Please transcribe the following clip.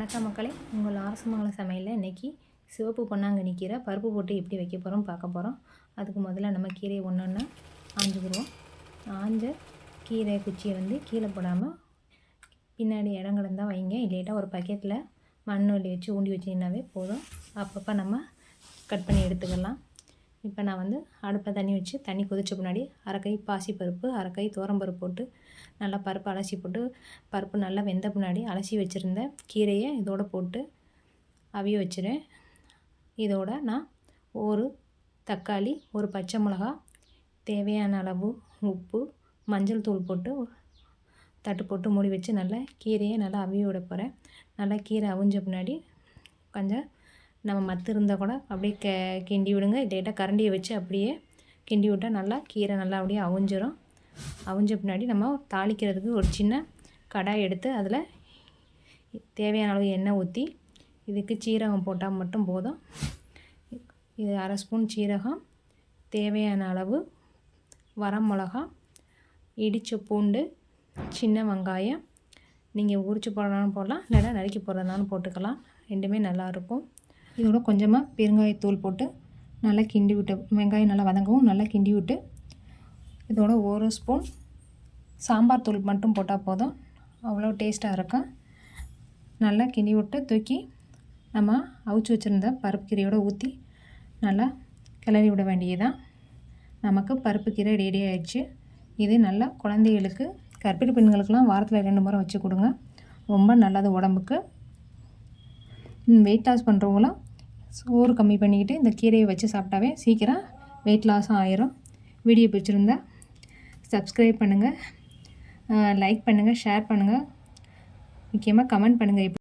வணக்கம் மக்களே. உங்கள் அரசமங்கலம் சமையலில் இன்றைக்கி சிவப்பு பொன்னாங்கண்ணி கீரை பருப்பு போட்டு எப்படி வைக்க போகிறோம் பார்க்க போகிறோம் அதுக்கு முதல்ல நம்ம கீரையை ஒன்று ஒன்றா ஆஞ்சிக்கிடுவோம். ஆஞ்ச கீரை குச்சியை வந்து கீழே போடாமல் பின்னாடி இடம் கிடந்தால் வைங்க. இல்லைட்டா ஒரு பக்கெட்டில் மண் வலி வச்சு ஊண்டி வச்சிங்கன்னாவே போதும். அப்பப்போ நம்ம கட் பண்ணி எடுத்துக்கலாம். இப்போ நான் வந்து அடுப்பை தண்ணி வச்சு தண்ணி கொதித்த பின்னாடி அரைக்கை பாசி பருப்பு அரைக்கை பருப்பு போட்டு நல்லா பருப்பு அலசி போட்டு பருப்பு நல்லா வெந்த பின்னாடி அலசி வச்சுருந்த கீரையை இதோடு போட்டு அவிய வச்சுருவேன் இதோட நான் ஒரு தக்காளி ஒரு பச்சை மிளகா தேவையான அளவு உப்பு மஞ்சள் தூள் போட்டு தட்டு போட்டு மூடி வச்சு நல்லா கீரையை நல்லா அவிய விட போகிறேன் நல்லா கீரை அவிஞ்ச பின்னாடி கொஞ்சம் நம்ம மத்து இருந்தால் கூட அப்படியே க கிண்டி விடுங்க. லேட்டாக கரண்டியை வச்சு அப்படியே கிண்டி விட்டால் நல்லா கீரை நல்லா அப்படியே அவிஞ்சிரும். அவிஞ்ச பின்னாடி நம்ம தாளிக்கிறதுக்கு ஒரு சின்ன கடாய் எடுத்து அதில் தேவையான அளவு எண்ணெய் ஊற்றி இதுக்கு சீரகம் போட்டால் மட்டும் போதும். இது அரை ஸ்பூன் சீரகம் தேவையான அளவு வரமிளகா இடித்த பூண்டு சின்ன வெங்காயம். நீங்கள் உரிச்சு போடனாலும் போடலாம் இல்லைன்னா நறுக்கி போடுறதுனாலும் போட்டுக்கலாம். ரெண்டுமே நல்லாயிருக்கும் இதோட கொஞ்சமாக பெருங்காயத்தூள் போட்டு நல்லா கிண்டி விட்டு வெங்காயம் நல்லா வதங்கவும் நல்லா கிண்டி விட்டு இதோட ஒரு ஸ்பூன் சாம்பார் தூள் மட்டும் போட்டால் போதும். அவ்வளோ டேஸ்ட்டாக இருக்கும். நல்லா கிண்டி விட்டு தூக்கி நம்ம அவிச்சு வச்சுருந்த பருப்பு கீரையோடு ஊற்றி நல்லா கிளறி விட வேண்டியதுதான். நமக்கு பருப்பு கீரை ரெடி ஆயிடுச்சு. இது நல்லா குழந்தைகளுக்கு கற்பிணி பெண்களுக்கெலாம் வாரத்தில் ரெண்டு முறை வச்சு கொடுங்க. ரொம்ப நல்லது உடம்புக்கு. வெயிட் லாஸ் பண்ணுறவங்களாம் சோறு கம்மி பண்ணிக்கிட்டு இந்த கீரையை வச்சு சாப்பிட்டாவே சீக்கிரம் வெயிட் லாஸும் ஆயிரும். வீடியோ பிடிச்சிருந்தா சப்ஸ்கிரைப் பண்ணுங்கள் லைக் பண்ணுங்கள் ஷேர் பண்ணுங்கள் முக்கியமாக கமெண்ட் பண்ணுங்கள்